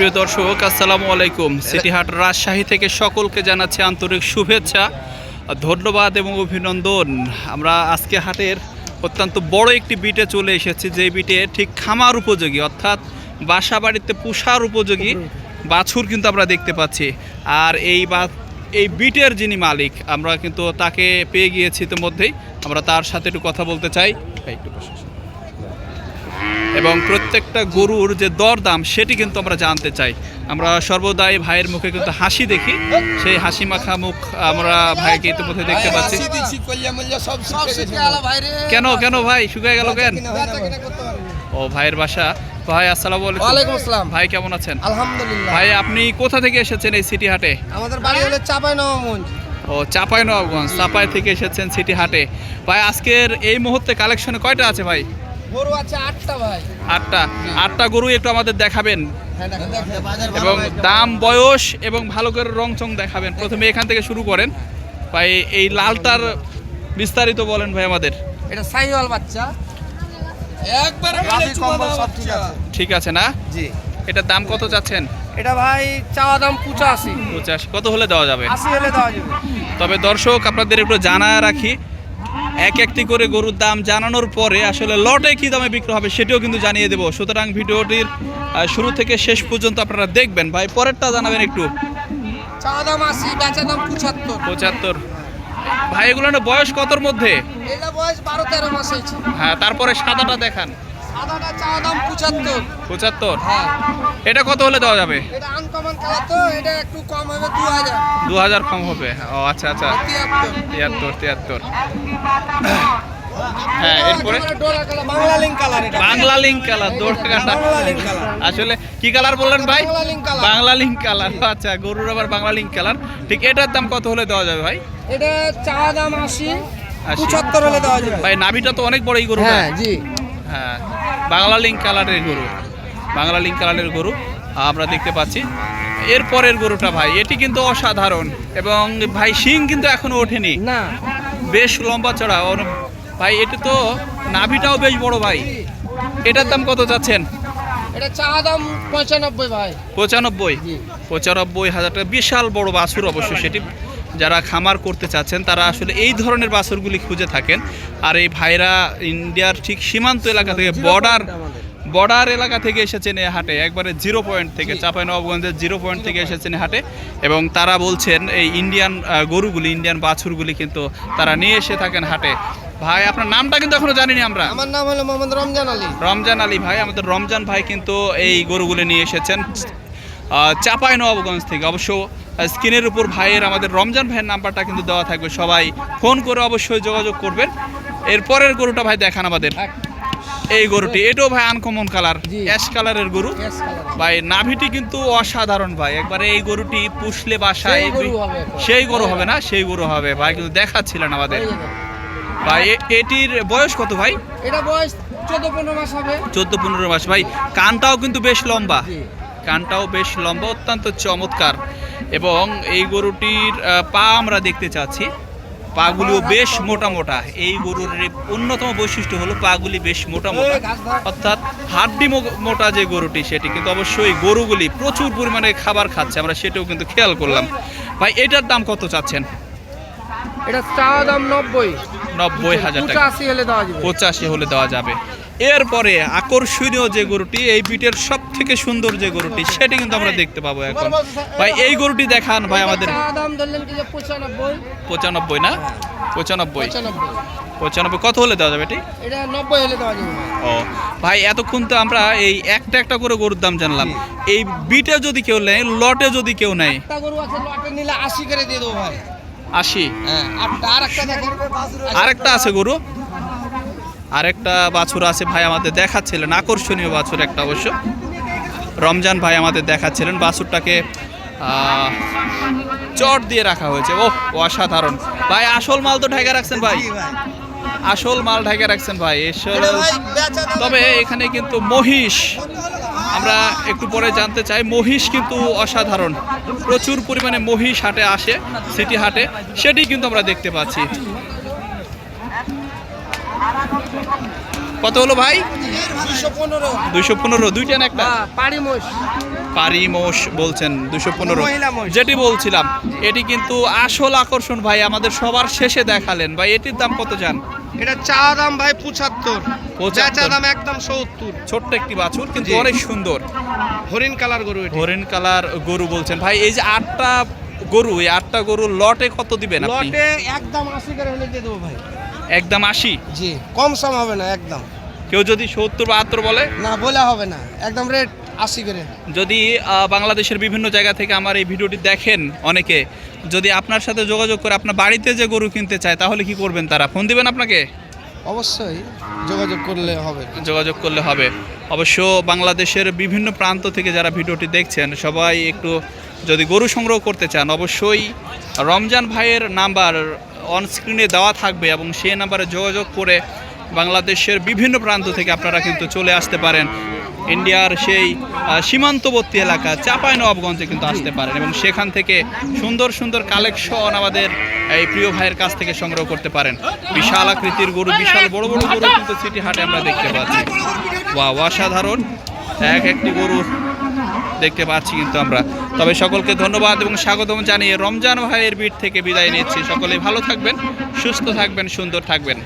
প্রিয় দর্শক, আসসালামু আলাইকুম। সিটিহাট রাজশাহী থেকে সকলকে জানাচ্ছি আন্তরিক শুভেচ্ছা, ধন্যবাদ এবং অভিনন্দন। আমরা আজকে হাটের অত্যন্ত বড় একটি বিটে চলে এসেছি, যে বিটে ঠিক খামার উপযোগী, অর্থাৎ বাসা বাড়িতে পুষার উপযোগী বাছুর কিন্তু আমরা দেখতে পাচ্ছি। আর এই বা, এই বিটের যিনি মালিক, আমরা কিন্তু তাকে পেয়ে গিয়েছি ইতিমধ্যেই। আমরা তার সাথে একটু কথা বলতে চাই। একটু। এবং প্রত্যেকটা গরুর যে দরদাম সেটি কিন্তু আমরা জানতে চাই। আমরা সর্বদাই ভাইয়ের মুখে কিন্তু হাসি দেখি। সেই হাসি মাখা মুখ আমরা ভাইকে ইতিমধ্যে দেখতে পাচ্ছি। কেন কেন ভাই? শুকিয়ে গেল কেন? ও ভাইয়ের বাসা। ভাই আসসালামু আলাইকুম। ওয়ালাইকুম আসসালাম। ভাই কেমন আছেন? আলহামদুলিল্লাহ। ভাই আপনি কোথা থেকে এসেছেন এই সিটি হাটে? আমাদের বাড়ি হলো চাপাই নবমঞ্জ ও চাপাই নবাবগঞ্জ চাপাই থেকে এসেছেন সিটি হাটে। ভাই আজকের এই মুহূর্তে কালেকশনে কয়টা আছে ভাই? গরু আছে আটটা ভাই। আটটা। আটটা গরু একটু আমাদের দেখাবেন। হ্যাঁ, এবং দাম বয়স এবং ভালো করে রং চং দেখাবেন। প্রথমে এখান থেকে শুরু করেন। ভাই এই লালটার বিস্তারিত বলেন ভাই আমাদের। এটা সাইওয়াল বাচ্চা। একবারে ঠিক আছে। ঠিক আছে না? জি। এটার দাম কত চাচ্ছেন? এটা ভাই চাওয়া দাম পঁচাশি। পঁচাশি। কত হলে দেওয়া যাবে? আশি হলে দেওয়া যাবে। তবে দর্শক আপনাদের একটু জানা রাখি এক একটি করে গরুর দাম জানানোর পরে আসলে লটে কি দামে বিক্রি হবে সেটিও কিন্তু জানিয়ে দেবো। সুতরাং ভিডিওটির শুরু থেকে শেষ পর্যন্ত আপনারা দেখবেন। ভাই পরেরটা জানাবেন একটু। চাওয়া দাম আশি বেচা দাম পঁচাত্তর। পঁচাত্তর। ভাই এগুলো বয়স কতর মধ্যে? বয়স বারো তেরো মাস হয়েছে। হ্যাঁ তারপরে সাদাটা দেখান। দাম হ্যাঁ। এটা কত হলে দেওয়া যাবে? এটা আনকমন কালার তো এটা একটু কম হবে দু হাজার কম হবে। ও আচ্ছা আচ্ছা। তিয়াত্তর। তিয়াত্তর তিয়াত্তর। হ্যাঁ এরপরে? কালার বাংলা লিঙ্ক কালার এটা। Bangla link colour Bangla link colour আসলে কি কালার বললেন ভাই? বাংলা লিঙ্ক কালার আচ্ছা গরুর আবার বাংলা লিঙ্ক কালার ঠিক এটার দাম কত হলে দেওয়া যাবে ভাই? এটা চাওয়া দাম আশি। পঁচাত্তর হলে দেওয়া যাবে। ভাই নাভিটা তো অনেক বড় এই গরুটা হ্যাঁ জি। হ্যাঁ। বাংলা লিঙ্ক কালারের গরু। বাংলা লিঙ্ক কালারের গরু আমরা দেখতে পাচ্ছি। এর পরের গরুটা ভাই এটি কিন্তু অসাধারণ। এবং ভাই শিং কিন্তু এখনও ওঠেনি। না। বেশ লম্বা চড়া। ভাই এটি তো নাভিটাও বেশ বড় ভাই। এটার দাম কত চাচ্ছেন? এটা চা দাম পঁচানব্বই ভাই। পঁচানব্বই? পঁচানব্বই হাজার টাকা। বিশাল বড় বাছুর অবশ্য সেটি। যারা খামার করতে চাচ্ছেন তারা আসলে এই ধরনের বাছুরগুলি খুঁজে থাকেন। আর এই ভাইরা ইন্ডিয়ার ঠিক সীমান্ত এলাকা থেকে বর্ডার বর্ডার এলাকা থেকে এসেছেন এই হাটে। একবারে জিরো পয়েন্ট থেকে চাঁপাইনবাবগঞ্জের জিরো পয়েন্ট থেকে এসেছেন হাটে। এবং তারা বলছেন এই ইন্ডিয়ান গরুগুলি ইন্ডিয়ান বাছুরগুলি কিন্তু তারা নিয়ে এসে থাকেন হাটে। ভাই আপনার নামটা কিন্তু এখনও জানিনি আমরা। আমার নাম হলো মোহাম্মদ রমজান আলী। রমজান আলী ভাই আমাদের রমজান ভাই কিন্তু এই গরুগুলি নিয়ে এসেছেন চাপাই নবাবগঞ্জ থেকে। অবশ্য স্ক্রিনের উপর ভাইয়ের আমাদের রমজান ভাইয়ের নাম্বারটা কিন্তু দেওয়া থাকবে। সবাই ফোন করে অবশ্যই যোগাযোগ করবেন। এরপরের গরুটা ভাই দেখান আমাদের। এই গরুটি এটাও ভাই আনকমন কালার অ্যাশ কালারের গরু। ভাই নাভিটি কিন্তু অসাধারণ ভাই। একবারে এই গরুটি পুষলে বাসায় সেই গরু হবে না? সেই গরু হবে ভাই কিন্তু দেখাচ্ছিলেন আমাদের। ভাই এটির বয়স কত ভাই? এটা বয়স চোদ্দ পনেরো মাস হবে। চোদ্দ পনেরো মাস। ভাই কানটাও কিন্তু বেশ লম্বা। কানটাও বেশ লম্বা অত্যন্ত চমৎকার। এবং এই গরুটির পা আমরা দেখতে চাচ্ছি। পাগুলিও বেশ মোটা মোটা। এই গরুর অন্যতম বৈশিষ্ট্য হলো পাগুলি বেশ মোটা মোটা। অর্থাৎ হাড্ডি মোটা যে গরুটি সেটি কিন্তু অবশ্যই গরুগুলি প্রচুর পরিমাণে খাবার খাচ্ছে। আমরা সেটাও কিন্তু খেয়াল করলাম। ভাই এটার দাম কত চাচ্ছেন? এটা চাওয়া দাম নব্বই। নব্বই হাজার টাকা। পঁচাশি হলে দেওয়া যাবে। এরপরে আকর্ষণীয় যে গরুটি এই বিটের সব থেকে সুন্দর যে গরুটি সেটি কিন্তু আমরা দেখতে পাবো এখন। ভাই এই গরুটি দেখান ভাই আমাদের পঁচানব্বই না? পঁচানব্বই। পঁচানব্বই। কত হলে দেওয়া যাবে এটি? ও ভাই এতক্ষণ তো আমরা এই একটা একটা করে গরুর দাম জানলাম। এই বিটে যদি কেউ নেয় লটে যদি কেউ নেয়? আশি দিয়ে দেবো ভাই। আশি? হ্যাঁ আটটা আর একটা আরেকটা আছে গরু? আরেকটা বাছুর আছে ভাই আমাদের দেখাচ্ছিলেন আকর্ষণীয় বাছুর একটা অবশ্য। রমজান ভাই আমাদের দেখাচ্ছিলেন বাছুরটাকে চট দিয়ে রাখা হয়েছে। ও অসাধারণ। ভাই আসল মাল তো ঢাকা রাখছেন ভাই। আসল মাল ঢাকা রাখছেন ভাই। তবে এখানে কিন্তু মহিষ। আমরা একটু পরে জানতে চাই মহিষ কিন্তু অসাধারণ। প্রচুর পরিমাণে মহিষ হাটে আসে সিটি হাটে। সেটি কিন্তু আমরা দেখতে পাচ্ছি। কত হলো ভাই? দুইশো পনেরো। দুইটা না একটা? পারি মোষ। বলছেন দুশো পনেরো। যেটি বলছিলাম এটি কিন্তু আসল আকর্ষণ ভাই আমাদের সবার শেষে দেখালেন। ভাই এটির দাম কত চান? এটা চা দাম ভাই পঁচাত্তর। বেচা দাম একদম সত্তর। ছোট্ট একটি বাছুর কিন্তু অনেক সুন্দর। হরিণ কালার গরু হরিণ কালার গরু বলছেন। ভাই এই যে আটটা গরু এই আটটা গরু লটে কত দিবেন লটে একদম আশি করে হলে দিয়ে দেবো ভাই। একদম আশি? জি কম সম হবে না একদম। কেউ যদি সত্তর বাহাত্তর বলে? না বলে হবে না একদম রেট আশি করে। যদি বাংলাদেশের বিভিন্ন জায়গা থেকে আমার এই ভিডিওটি দেখেন অনেকে যদি আপনার সাথে যোগাযোগ করে আপনার বাড়িতে যে গরু কিনতে চায় তাহলে কি করবেন তারা? ফোন দিবেন আপনাকে? অবশ্যই যোগাযোগ করলে হবে। যোগাযোগ করলে হবে। অবশ্য বাংলাদেশের বিভিন্ন প্রান্ত থেকে যারা ভিডিওটি দেখছেন সবাই একটু যদি গরু সংগ্রহ করতে চান অবশ্যই রমজান ভাইয়ের নাম্বার অন স্ক্রিনে দেওয়া থাকবে এবং সেই নাম্বারে যোগাযোগ করে বাংলাদেশের বিভিন্ন প্রান্ত থেকে আপনারা কিন্তু চলে আসতে পারেন। ইন্ডিয়ার সেই সীমান্তবর্তী এলাকা চাপাই নবাবগঞ্জে কিন্তু আসতে পারেন এবং সেখান থেকে সুন্দর সুন্দর কালেকশন আমাদের এই প্রিয় ভাইয়ের কাছ থেকে সংগ্রহ করতে পারেন। বিশাল আকৃতির গরু, বিশাল বড় বড় গরু কিন্তু সিটি হাটে আমরা দেখতে পাচ্ছি। ওয়া অসাধারণ। এক একটি গরু দেখতে পাচ্ছি কিন্তু আমরা। তবে সকলকে ধন্যবাদ এবং স্বাগতম জানিয়ে রমজান ভাইয়ের বিট থেকে বিদায় নিচ্ছি। সকলে ভালো থাকবেন, সুস্থ থাকবেন, সুন্দর থাকবেন।